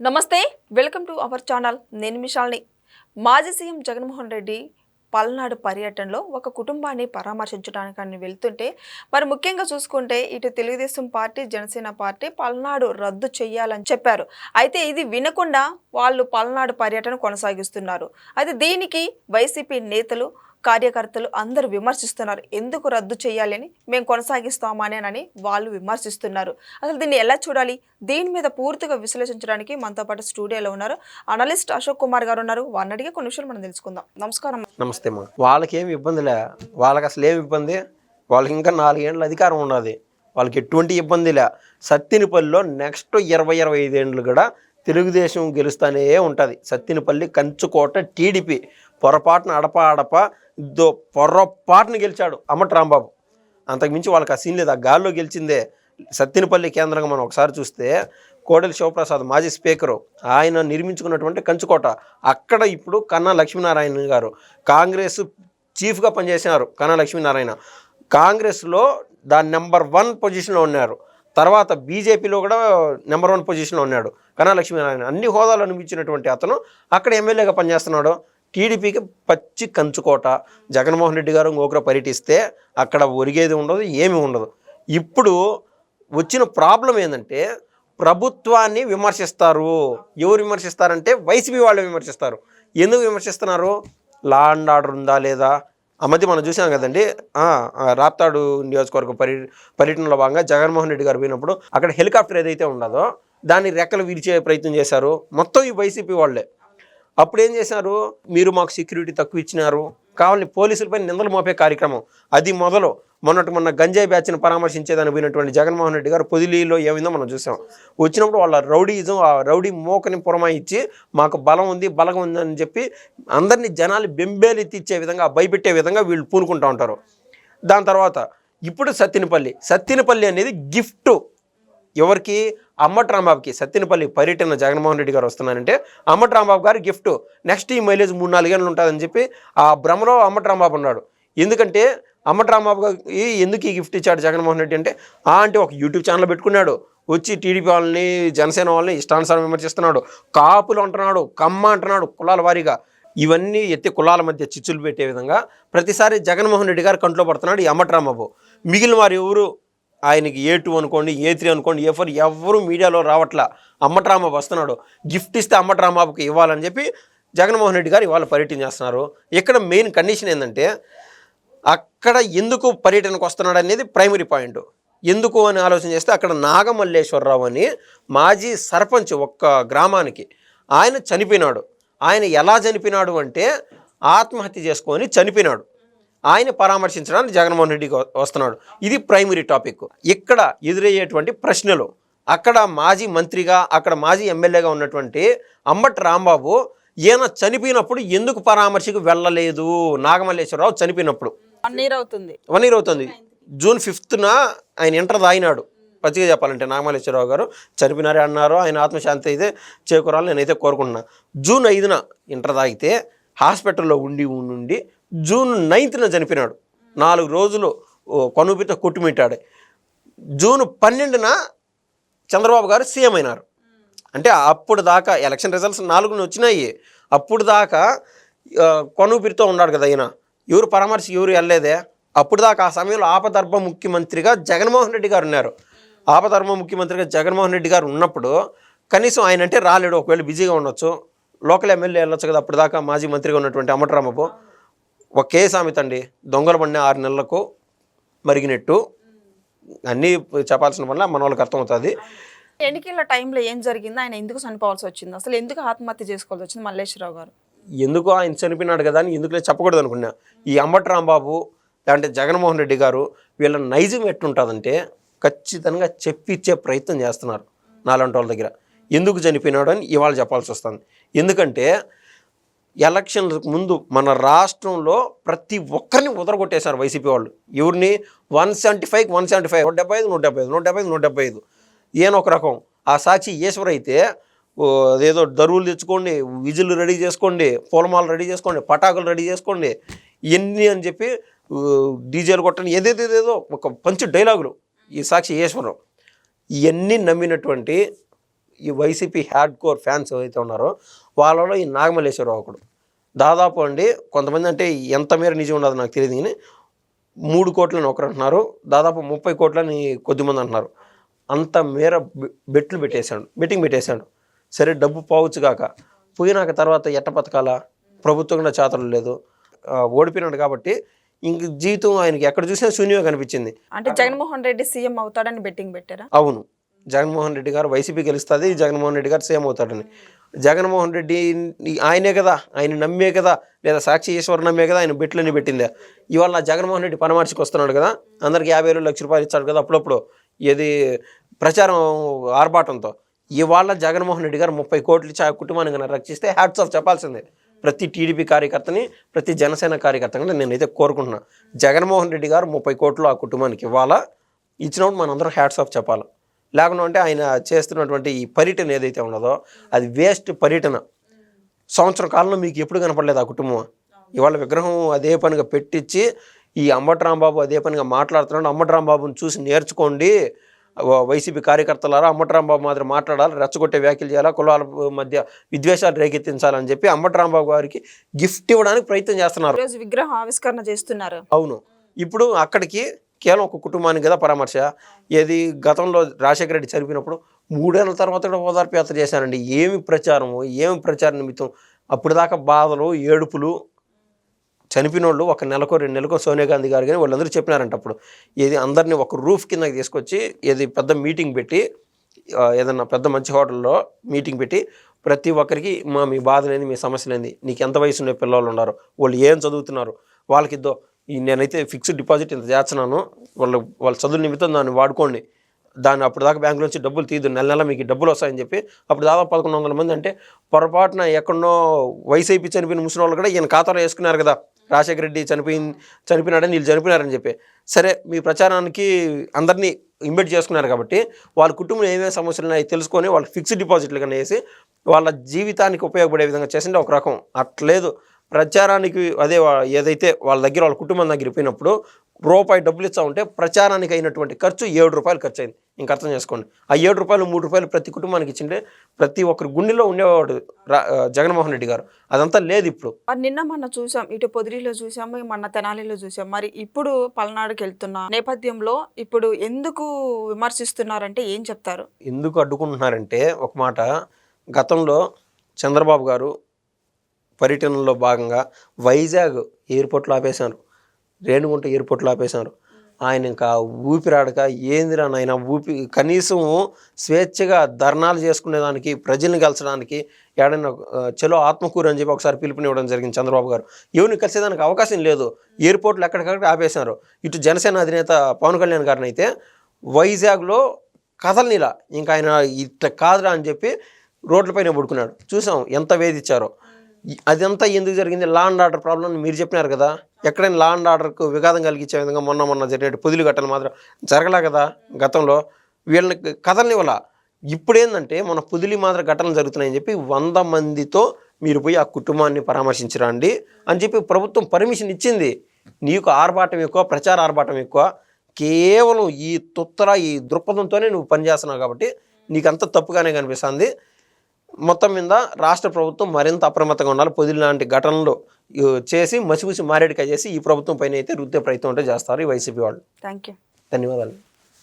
నమస్తే welcome to our channel. నేను మిషాల్ని. మాజీ సీఎం జగన్మోహన్ రెడ్డి పల్నాడు పర్యటనలో ఒక కుటుంబాన్ని పరామర్శించడానికి అని వెళ్తుంటే మరి ముఖ్యంగా చూసుకుంటే ఇటు తెలుగుదేశం పార్టీ జనసేన పార్టీ పల్నాడు రద్దు చేయాలని చెప్పారు. అయితే ఇది వినకుండా వాళ్ళు పల్నాడు పర్యటన కొనసాగిస్తున్నారు. అయితే దీనికి వైసీపీ నేతలు కార్యకర్తలు అందరూ విమర్శిస్తున్నారు. ఎందుకు రద్దు చేయాలని మేము కొనసాగిస్తామనేనని వాళ్ళు విమర్శిస్తున్నారు. అసలు దీన్ని ఎలా చూడాలి? దీని మీద పూర్తిగా విశ్లేషించడానికి మనతో పాటు స్టూడియోలో ఉన్నారు. అనలిస్ట్ అశోక్ కుమార్ గారు ఉన్నారు. వారిని అడిగే కొన్ని విషయాలు మనం తెలుసుకుందాం. నమస్కారం. నమస్తే వాళ్ళకి ఏమి ఇబ్బంది లే. వాళ్ళకి అసలు ఏమి ఇబ్బంది? వాళ్ళకి ఇంకా నాలుగేండ్ల అధికారం ఉన్నది. వాళ్ళకి ఎటువంటి ఇబ్బంది లే. సత్తినిపల్లిలో నెక్స్ట్ ఇరవై ఇరవై ఐదేండ్లు కూడా తెలుగుదేశం గెలుస్తానే ఉంటుంది. సత్తినపల్లి కంచుకోట టీడీపీ. పొరపాటున అడప అడప దో పొరపాటున గెలిచాడు అమ్మటి రాంబాబు. అంతకుమించి వాళ్ళకి ఆ సీన్ లేదు. ఆ గాల్లో గెలిచిందే సత్తినపల్లి కేంద్రంగా మనం ఒకసారి చూస్తే కోడెల శివప్రసాద్ మాజీ స్పీకరు. ఆయన నిర్మించుకున్నటువంటి కంచుకోట. అక్కడ ఇప్పుడు కన్నా లక్ష్మీనారాయణ గారు కాంగ్రెస్ చీఫ్గా పనిచేసినారు కన్నా లక్ష్మీనారాయణ. కాంగ్రెస్లో దాని నెంబర్ వన్ పొజిషన్లో ఉన్నారు. తర్వాత బీజేపీలో కూడా నెంబర్ వన్ పొజిషన్లో ఉన్నాడు కన్నా లక్ష్మీనారాయణ. అన్ని హోదాలు అనిపించినటువంటి అతను అక్కడ ఎమ్మెల్యేగా పనిచేస్తున్నాడు. టీడీపీకి పచ్చి కంచుకోట. జగన్మోహన్ రెడ్డి గారు ఇంకొకరు పర్యటిస్తే అక్కడ ఒరిగేది ఉండదు ఏమీ ఉండదు. ఇప్పుడు వచ్చిన ప్రాబ్లం ఏంటంటే ప్రభుత్వాన్ని విమర్శిస్తారు. ఎవరు విమర్శిస్తారంటే వైసీపీ వాళ్ళు విమర్శిస్తారు. ఎందుకు విమర్శిస్తున్నారు? లా అండ్ ఆర్డర్ ఉందా లేదా? ఆ మధ్య మనం చూసాం కదండి. రాప్తాడు నియోజకవర్గ పర్య పర్యటనలో భాగంగా జగన్మోహన్ రెడ్డి గారు పోయినప్పుడు అక్కడ హెలికాప్టర్ ఏదైతే ఉండదో దాన్ని రెక్కలు విరిచే ప్రయత్నం చేశారు. మొత్తం ఈ వైసీపీ వాళ్ళే. అప్పుడు ఏం చేశారు? మీరు మాకు సెక్యూరిటీ తక్కువ ఇచ్చినారు. కావాలని పోలీసులపై నిందలు మోపే కార్యక్రమం. అది మొదలు మొన్నటి మొన్న గంజాయి బ్యాచ్ని పరామర్శించేదని పోయినటువంటి జగన్మోహన్ రెడ్డి గారు పొదిలీలో ఏమైందో మనం చూసాం. వచ్చినప్పుడు వాళ్ళ రౌడీజం ఆ రౌడీ మోకని పురమాయించి మాకు బలం ఉంది బలం ఉంది అని చెప్పి అందరినీ జనాలు బెంబేలెత్తిచ్చే విధంగా భయపెట్టే విధంగా వీళ్ళు పూనుకుంటూ ఉంటారు. దాని తర్వాత ఇప్పుడు సత్తినపల్లి. సత్తినపల్లి అనేది గిఫ్ట్. ఎవరికి? అమ్మటి రాంబాబుకి సత్తినపల్లి పర్యటన జగన్మోహన్ రెడ్డి గారు వస్తున్నారంటే అమ్మటి రాంబాబు గారు గిఫ్ట్ నెక్స్ట్ ఈ మైలేజ్ మూడు నాలుగేళ్ళు ఉంటుందని చెప్పి ఆ భ్రమలో అమ్మటి రాంబాబు ఉన్నాడు. ఎందుకంటే అమ్మటి రాంబాబు గారికి ఎందుకు ఈ గిఫ్ట్ ఇచ్చాడు జగన్మోహన్ రెడ్డి అంటే ఆ అంటే ఒక యూట్యూబ్ ఛానల్ పెట్టుకున్నాడు. వచ్చి టీడీపీ వాళ్ళని జనసేన వాళ్ళని ఇష్టానుసారం విమర్శిస్తున్నాడు. కాపులు అంటున్నాడు కమ్మ అంటున్నాడు కులాల వారీగా. ఇవన్నీ ఎత్తి కులాల మధ్య చిచ్చులు పెట్టే విధంగా ప్రతిసారి జగన్మోహన్ రెడ్డి గారు కంట్లో పడుతున్నాడు ఈ అమ్మటి రాంబాబు మిగిలిన వారు ఎవరు? ఆయనకి ఏ టూ అనుకోండి ఏ త్రీ అనుకోండి ఏ ఫోర్ ఎవరు మీడియాలో రావట్లా. అమ్మట్రామాబు వస్తున్నాడు. గిఫ్ట్ ఇస్తే అమ్మట్రామాబుకి ఇవ్వాలని చెప్పి జగన్మోహన్ రెడ్డి గారు ఇవాళ పర్యటన చేస్తున్నారు. ఇక్కడ మెయిన్ కండిషన్ ఏంటంటే అక్కడ ఎందుకు పర్యటనకు వస్తున్నాడు అనేది ప్రైమరీ పాయింట్. ఎందుకు అని ఆలోచన చేస్తే అక్కడ నాగమల్లేశ్వరరావు అని మాజీ సర్పంచ్ ఒక్క గ్రామానికి ఆయన చనిపోయినాడు. ఆయన ఎలా చనిపోయినాడు అంటే ఆత్మహత్య చేసుకొని చనిపోయినాడు. ఆయన పరామర్శించడానికి జగన్మోహన్ రెడ్డికి వ- వస్తున్నాడు. ఇది ప్రైమరీ టాపిక్. ఇక్కడ ఎదురయ్యేటువంటి ప్రశ్నలు. అక్కడ మాజీ మంత్రిగా అక్కడ మాజీ ఎమ్మెల్యేగా ఉన్నటువంటి అంబటి రాంబాబు ఈయన చనిపోయినప్పుడు ఎందుకు పరామర్శకు వెళ్ళలేదు? నాగమల్లేశ్వరరావు చనిపోయినప్పుడు. వన్ ఇయర్ అవుతుంది. వన్ ఇయర్ అవుతుంది. జూన్ ఫిఫ్త్న ఆయన ఇంటర్ తాగినాడు పచ్చిగా చెప్పాలంటే నాగమల్లేశ్వరరావు గారు చనిపోయినారే అన్నారు. ఆయన ఆత్మశాంతి అయితే చేకూరాలని నేనైతే కోరుకుంటున్నా. జూన్ ఐదున ఇంటర్ తాగితే హాస్పిటల్లో ఉండి ఉండి జూన్ నైన్త్న చనిపోయినాడు. నాలుగు రోజులు ఓ కనుపితో కొట్టుమిట్టాడు. జూన్ పన్నెండున చంద్రబాబు గారు సీఎం అయినారు. అంటే అప్పుడు దాకా ఎలక్షన్ రిజల్ట్స్ నాలుగున వచ్చినాయి. అప్పుడు దాకా కొనుపిరితో ఉన్నాడు కదా ఈయన. ఎవరు పరామర్శ ఎవరు వెళ్ళలేదే. అప్పుడు దాకా ఆ సమయంలో ఆపధర్మ ముఖ్యమంత్రిగా జగన్మోహన్ రెడ్డి గారు ఉన్నారు. ఆపధర్మ ముఖ్యమంత్రిగా జగన్మోహన్ రెడ్డి గారు ఉన్నప్పుడు కనీసం ఆయన అంటే రాలేడు. ఒకవేళ బిజీగా ఉండొచ్చు. లోకల్ ఎమ్మెల్యే వెళ్ళొచ్చు కదా అప్పుడు దాకా మాజీ మంత్రిగా ఉన్నటువంటి అమటరామపు. ఒకే సామెత అండి. దొంగలు పడిన ఆరు నెలలకు మరిగినట్టు. అన్నీ చెప్పాల్సిన వల్ల మన వాళ్ళకి అర్థమవుతుంది. ఎన్నికల టైంలో ఏం జరిగింది? ఆయన ఎందుకు చనిపోవాల్సి వచ్చింది? అసలు ఎందుకు ఆత్మహత్య చేసుకోవాల్సి వచ్చింది మల్లేశ్వరరావు గారు? ఎందుకు ఆయన చనిపోయినాడు కదా అని ఎందుకులే చెప్పకూడదు అనుకున్నా. ఈ అంబటి రాంబాబు లేదంటే జగన్మోహన్ రెడ్డి గారు వీళ్ళ నైజం ఎట్టుంటుందంటే ఖచ్చితంగా చెప్పిచ్చే ప్రయత్నం చేస్తున్నారు నాలాంటి వాళ్ళ దగ్గర. ఎందుకు చనిపోయినాడు అని ఇవాళ చెప్పాల్సి వస్తుంది. ఎందుకంటే ఎలక్షన్లకు ముందు మన రాష్ట్రంలో ప్రతి ఒక్కరిని ఉదరగొట్టేశారు వైసీపీ వాళ్ళు. ఎవరిని? One seventy five one seventy five నూట డెబ్బై ఐదు నూట డెబ్బై ఐదు నూట డెబ్బై ఐదు నూట డెబ్బై ఐదు. ఈయన ఒక రకం. ఆ సాక్షి ఈశ్వర్ అయితే ఏదో అదేదో దరువులు తెచ్చుకోండి విజులు రెడీ చేసుకోండి పూలమాలు రెడీ చేసుకోండి పటాకులు రెడీ చేసుకోండి ఎన్ని అని చెప్పి ఊ, డీజేలు కొట్టండి ఏదేదేదేదో ఒక మంచి డైలాగులు ఈ సాక్షి ఈశ్వరం. ఇవన్నీ నమ్మినటువంటి ఈ వైసీపీ హ్యాడ్ కోర్ ఫ్యాన్స్ ఏవైతే ఉన్నారో వాళ్ళలో ఈ నాగమల్లేశ్వరరావు ఒకడు. దాదాపు అండి కొంతమంది అంటే ఎంత మేర నిజం ఉండదు నాకు తెలియదు కానీ మూడు కోట్లని ఒకరు అంటున్నారు. దాదాపు ముప్పై కోట్లని కొద్దిమంది అంటున్నారు. అంత మేర బెట్లు పెట్టేశాడు బెట్టింగ్ పెట్టేశాడు. సరే డబ్బు పోవచ్చు కాక పోయినాక తర్వాత ఎట్ట బతకాల? ప్రభుత్వం కూడా చేతలు లేదు. ఓడిపోయినాడు కాబట్టి ఇంక జీవితం ఆయనకి ఎక్కడ చూసినా శూన్యంగా కనిపించింది. అంటే జగన్మోహన్ రెడ్డి సీఎం అవుతాడని బెట్టింగ్ పెట్టారా? అవును. జగన్మోహన్ రెడ్డి గారు వైసీపీ గెలుస్తుంది జగన్మోహన్ రెడ్డి గారు సీఎం అవుతాడని. జగన్మోహన్ రెడ్డి ఆయనే కదా ఆయన నమ్మే కదా లేదా సాక్షి ఈశ్వర్ నమ్మే కదా ఆయన బిట్లని పెట్టిందే. ఇవాళ నా జగన్మోహన్ రెడ్డి పనమార్చికి వస్తున్నాడు కదా అందరికి యాభై వేలు లక్ష రూపాయలు ఇచ్చాడు కదా అప్పుడప్పుడు ఏది ప్రచారం ఆర్భాటంతో. ఇవాళ జగన్మోహన్ రెడ్డి గారు ముప్పై కోట్లు ఇచ్చి ఆ కుటుంబాన్ని కనుక రక్షిస్తే హ్యాట్స్ ఆఫ్ చెప్పాల్సిందే. ప్రతి టీడీపీ కార్యకర్తని ప్రతి జనసేన కార్యకర్తని నేనైతే కోరుకుంటున్నాను జగన్మోహన్ రెడ్డి గారు ముప్పై కోట్లు ఆ కుటుంబానికి ఇవ్వాలా? ఇచ్చినప్పుడు మనందరం హ్యాట్స్ ఆఫ్ చెప్పాలి? లేకుండా అంటే ఆయన చేస్తున్నటువంటి ఈ పర్యటన ఏదైతే ఉన్నదో అది వేస్ట్ పర్యటన. సంవత్సరం కాలంలో మీకు ఎప్పుడు కనపడలేదు ఆ కుటుంబం? ఇవాళ విగ్రహం అదే పనిగా పెట్టించి ఈ అంబటి రాంబాబు అదే పనిగా మాట్లాడుతున్నాడు. అంబటి రాంబాబుని చూసి నేర్చుకోండి. వైసీపీ కార్యకర్తలారా అంబటి రాంబాబు మాత్రం మాట్లాడాలి రెచ్చగొట్టే వ్యాఖ్యలు చేయాలా కులాల మధ్య విద్వేషాలు రేకెత్తించాలని చెప్పి అంబటి రాంబాబు గారికి గిఫ్ట్ ఇవ్వడానికి ప్రయత్నం చేస్తున్నారు. విగ్రహం ఆవిష్కరణ చేస్తున్నారు. అవును. ఇప్పుడు అక్కడికి కేవలం ఒక కుటుంబానికి కదా పరామర్శ? ఏది గతంలో రాజశేఖర రెడ్డి చనిపోయినప్పుడు మూడేళ్ళ తర్వాత కూడా ఓదార్పు యాత్ర చేశానండి ఏమి ప్రచారము ఏమి ప్రచార నిమిత్తం? అప్పుడు దాకా బాధలు ఏడుపులు. చనిపోయిన వాళ్ళు ఒక నెలకో రెండు నెలకో సోనియా గాంధీ గారు కానీ వాళ్ళందరూ చెప్పినారంట అప్పుడు. ఏది అందరినీ ఒక రూఫ్ కిందకి తీసుకొచ్చి ఏది పెద్ద మీటింగ్ పెట్టి ఏదన్నా పెద్ద మంచి హోటల్లో మీటింగ్ పెట్టి ప్రతి ఒక్కరికి మా మీ బాధలేంది మీ సమస్యలేంది నీకు ఎంత వయసు ఉండే పిల్లలు ఉన్నారు వాళ్ళు ఏం చదువుతున్నారు వాళ్ళకి ఇద్దో ఈ నేనైతే ఫిక్స్డ్ డిపాజిట్ ఇంత చేస్తున్నాను. వాళ్ళు వాళ్ళ చదువు నిమిత్తం దాన్ని వాడుకోండి. దాన్ని అప్పుడు దాకా బ్యాంకులో నుంచి డబ్బులు తీయదు నెల నెల మీకు డబ్బులు వస్తాయని చెప్పి అప్పుడు దాదాపు పదకొండు వందల మంది అంటే పొరపాటున ఎక్కడో వైసీపీ చనిపోయిన ముసిన వాళ్ళు కూడా ఈయన ఖాతాలో వేసుకున్నారు కదా. రాజశేఖర రెడ్డి చనిపోయి చనిపోయినాడని వీళ్ళు చనిపోయినారని చెప్పి. సరే మీ ప్రచారానికి అందరినీ ఇన్వైట్ చేసుకున్నారు కాబట్టి వాళ్ళ కుటుంబంలో ఏమేమి సమస్యలు ఉన్నాయో తెలుసుకొని వాళ్ళకి ఫిక్స్డ్ డిపాజిట్లు కానీ వేసి వాళ్ళ జీవితానికి ఉపయోగపడే విధంగా చేసింటే ఒక రకం. అట్లేదు. ప్రచారానికి అదే ఏదైతే వాళ్ళ దగ్గర వాళ్ళ కుటుంబం దగ్గర పోయినప్పుడు రూపాయి డబ్బులు ఇచ్చా ఉంటే ప్రచారానికి అయినటువంటి ఖర్చు ఏడు రూపాయలు ఖర్చు అయింది ఇంక అర్థం చేసుకోండి. ఆ ఏడు రూపాయలు మూడు రూపాయలు ప్రతి కుటుంబానికి ఇచ్చింటే ప్రతి ఒక్కరి గుండెలో ఉండేవాడు జగన్మోహన్ రెడ్డి గారు. అదంతా లేదు ఇప్పుడు. నిన్న మొన్న చూసాం ఇటు పొదిరిలో చూసాము మొన్న తెనాలిలో చూసాం. మరి ఇప్పుడు పల్నాడుకి వెళ్తున్న నేపథ్యంలో ఇప్పుడు ఎందుకు విమర్శిస్తున్నారంటే ఏం చెప్తారు? ఎందుకు అడ్డుకుంటున్నారంటే ఒక మాట. గతంలో చంద్రబాబు గారు పర్యటనలో భాగంగా వైజాగ్ ఎయిర్పోర్ట్లో ఆపేశారు. రేణుగుంట ఎయిర్పోర్ట్లో ఆపేశారు. ఆయన ఇంకా ఊపిరాడక ఏందిరా నాయన ఊపి కనీసం స్వేచ్ఛగా ధర్నాలు చేసుకునేదానికి ప్రజల్ని కలచడానికి ఏడైనా చలో ఆత్మకూరు అని చెప్పి ఒకసారి పిలుపునివ్వడం జరిగింది చంద్రబాబు గారు. ఎవరిని కలిసేదానికి అవకాశం లేదు. ఎయిర్పోర్ట్లు ఎక్కడికక్కడ ఆపేశారు. ఇటు జనసేన అధినేత పవన్ కళ్యాణ్ గారిని అయితే వైజాగ్లో కథలనిలా ఇంకా ఆయన ఇట్లా కాదురా అని చెప్పి రోడ్లపైన పడుకున్నాడు. చూసాం ఎంత వేధించారో అదంతా ఎందుకు జరిగింది? లా అండ్ ఆర్డర్ ప్రాబ్లం మీరు చెప్పినారు కదా. ఎక్కడైనా లా అండ్ ఆర్డర్కు విఘాతం కలిగించే విధంగా మొన్న మొన్న జరిగినట్టు పొదులు ఘటనలు మాత్రం జరగలే కదా గతంలో. వీళ్ళని కథల్ని ఇవ్వాల ఇప్పుడు మన పొదిలి మాత్రం ఘటనలు జరుగుతున్నాయని చెప్పి వంద మందితో మీరు పోయి ఆ కుటుంబాన్ని పరామర్శించరండి అని చెప్పి ప్రభుత్వం పర్మిషన్ ఇచ్చింది. నీకు ఆర్భాటం ఎక్కువ ప్రచార ఆర్భాటం ఎక్కువ. కేవలం ఈ తుత్తర ఈ దృక్పథంతోనే నువ్వు పనిచేస్తున్నావు కాబట్టి నీకంత తప్పుగానే కనిపిస్తుంది. మొత్తం మీద రాష్ట్ర ప్రభుత్వం మరింత అప్రమత్తంగా ఉండాలి. పొదిలి లాంటి ఘటనలు చేసి మసిమసి మారేడికాయ చేసి ఈ ప్రభుత్వం పైన అయితే రుద్దే ప్రయత్నం అంటే చేస్తారు ఈ వైసీపీ వాళ్ళు. థ్యాంక్ యూ ధన్యవాదాలు.